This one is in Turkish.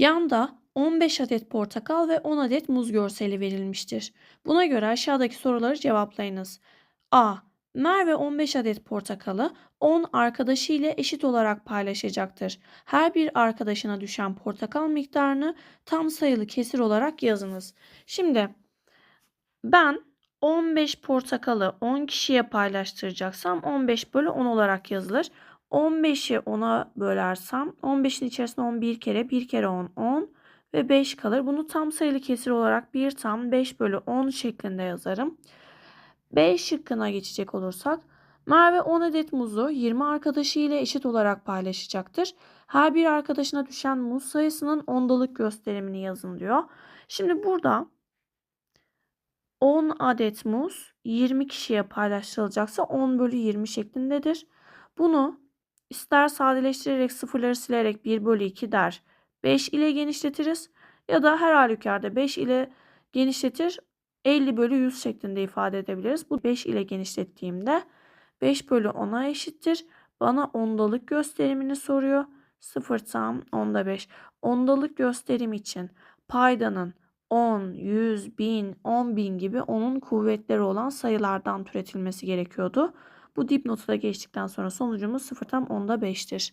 Yanda 15 adet portakal ve 10 adet muz görseli verilmiştir. Buna göre aşağıdaki soruları cevaplayınız. A. Merve 15 adet portakalı 10 arkadaşı ile eşit olarak paylaşacaktır. Her bir arkadaşına düşen portakal miktarını tam sayılı kesir olarak yazınız. Şimdi ben 15 portakalı 10 kişiye paylaştıracaksam 15 bölü 10 olarak yazılır. 15'i 10'a bölersem 15'in içerisinde 10 bir kere 1 kere 10 10 ve 5 kalır. Bunu tam sayılı kesir olarak 1 tam 5 bölü 10 şeklinde yazarım. B şıkkına geçecek olursak Merve 10 adet muzu 20 arkadaşı ile eşit olarak paylaşacaktır. Her bir arkadaşına düşen muz sayısının ondalık gösterimini yazın diyor. Şimdi burada 10 adet muz 20 kişiye paylaştırılacaksa 10 bölü 20 şeklindedir. Bunu ister sadeleştirerek sıfırları silerek 1 bölü 2 der 5 ile genişletiriz. Ya da her halükarda 5 ile genişletir 50 bölü 100 şeklinde ifade edebiliriz. Bu 5 ile genişlettiğimde 5 bölü 10'a eşittir. Bana ondalık gösterimini soruyor. 0 tam onda 5. Ondalık gösterim için paydanın 10, 100, 1000, 10.000 gibi onun kuvvetleri olan sayılardan türetilmesi gerekiyordu. Bu dipnotu da geçtikten sonra sonucumuz 0 tam onda 5'tir.